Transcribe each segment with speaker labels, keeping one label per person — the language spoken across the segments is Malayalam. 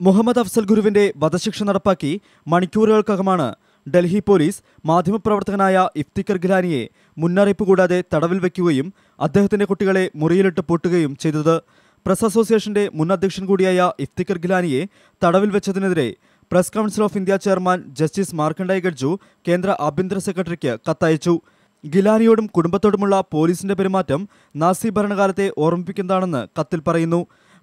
Speaker 1: മുഹമ്മദ് അഫ്സൽ ഗുരുവിന്റെ വധശിക്ഷ നടപ്പാക്കി മണിക്കൂറുകൾക്കകമാണ് ഡൽഹി പോലീസ് മാധ്യമപ്രവർത്തകനായ ഇഫ്തിക്കർ ഗിലാനിയെ മുന്നറിയിപ്പ് കൂടാതെ തടവിൽ വയ്ക്കുകയും അദ്ദേഹത്തിന്റെ കുട്ടികളെ മുറിയിലിട്ട് പൂട്ടുകയും ചെയ്തത്. പ്രസ് അസോസിയേഷന്റെ മുൻ അധ്യക്ഷൻ കൂടിയായ ഇഫ്തിക്കർ ഗിലാനിയെ തടവിൽ വെച്ചതിനെതിരെ press council of India chairman justice Markandey Katju കേന്ദ്ര ആഭ്യന്തര സെക്രട്ടറിക്ക് കത്തയച്ചു. ഗിലാനിയോടും കുടുംബത്തോടുമുള്ള പോലീസിന്റെ പെരുമാറ്റം നാസി ഭരണകാലത്തെ ഓർമ്മിപ്പിക്കുന്നതാണെന്ന് കത്തിൽ പറയുന്നു.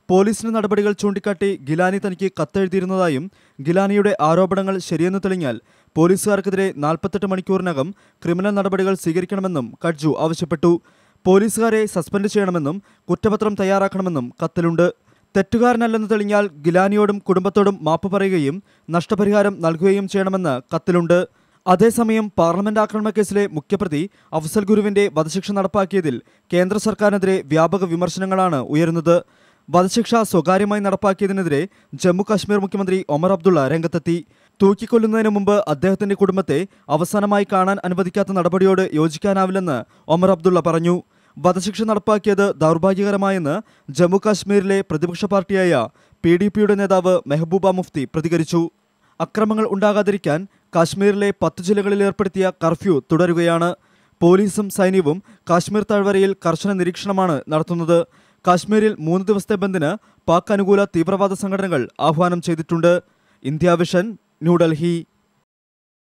Speaker 1: പോലീസിന്റെ നടപടികൾ ചൂണ്ടിക്കാട്ടി ഗിലാനി തനിക്ക് കത്തെഴുതിയിരുന്നതായും ഗിലാനിയുടെ ആരോപണങ്ങൾ ശരിയെന്ന് തെളിഞ്ഞാൽ പോലീസുകാർക്കെതിരെ നാൽപ്പത്തെട്ട് മണിക്കൂറിനകം ക്രിമിനൽ നടപടികൾ സ്വീകരിക്കണമെന്നും കഡ്ജു ആവശ്യപ്പെട്ടു. പോലീസുകാരെ സസ്പെൻഡ് ചെയ്യണമെന്നും കുറ്റപത്രം തയ്യാറാക്കണമെന്നും കത്തിലുണ്ട്. തെറ്റുകാരനല്ലെന്ന് തെളിഞ്ഞാൽ ഗിലാനിയോടും കുടുംബത്തോടും മാപ്പ് പറയുകയും നഷ്ടപരിഹാരം നൽകുകയും ചെയ്യണമെന്ന് കത്തിലുണ്ട്. അതേസമയം പാർലമെന്റ് ആക്രമണ കേസിലെ മുഖ്യപ്രതി അഫ്സൽ ഗുരുവിന്റെ വധശിക്ഷ നടപ്പാക്കിയതിൽ കേന്ദ്ര സർക്കാരിനെതിരെ വ്യാപക വിമർശനങ്ങളാണ് ഉയരുന്നത്. വധശിക്ഷ സ്വകാര്യമായി നടപ്പാക്കിയതിനെതിരെ ജമ്മു കാശ്മീർ മുഖ്യമന്ത്രി ഒമർ അബ്ദുള്ള രംഗത്തെത്തി. തൂക്കിക്കൊല്ലുന്നതിന് മുമ്പ് അദ്ദേഹത്തിന്റെ കുടുംബത്തെ അവസാനമായി കാണാൻ അനുവദിക്കാത്ത നടപടിയോട് യോജിക്കാനാവില്ലെന്ന് ഒമർ അബ്ദുള്ള പറഞ്ഞു. വധശിക്ഷ നടപ്പാക്കിയത് ദൗർഭാഗ്യകരമായെന്ന് ജമ്മു കാശ്മീരിലെ പ്രതിപക്ഷ പാർട്ടിയായ പി ഡി പിയുടെ നേതാവ് മെഹബൂബ മുഫ്തി പ്രതികരിച്ചു. അക്രമങ്ങൾ ഉണ്ടാകാതിരിക്കാൻ കാശ്മീരിലെ പത്ത് ജില്ലകളിൽ ഏർപ്പെടുത്തിയ കർഫ്യൂ തുടരുകയാണ്. പോലീസും സൈന്യവും കാശ്മീർ താഴ്വരയിൽ കർശന നിരീക്ഷണമാണ് നടത്തുന്നത്. കാശ്മീരിൽ മൂന്ന് ദിവസത്തെ ബന്ദിന് പാക് അനുകൂല തീവ്രവാദ സംഘടനകൾ ആഹ്വാനം ചെയ്തിട്ടുണ്ട്. India Vision New Delhi.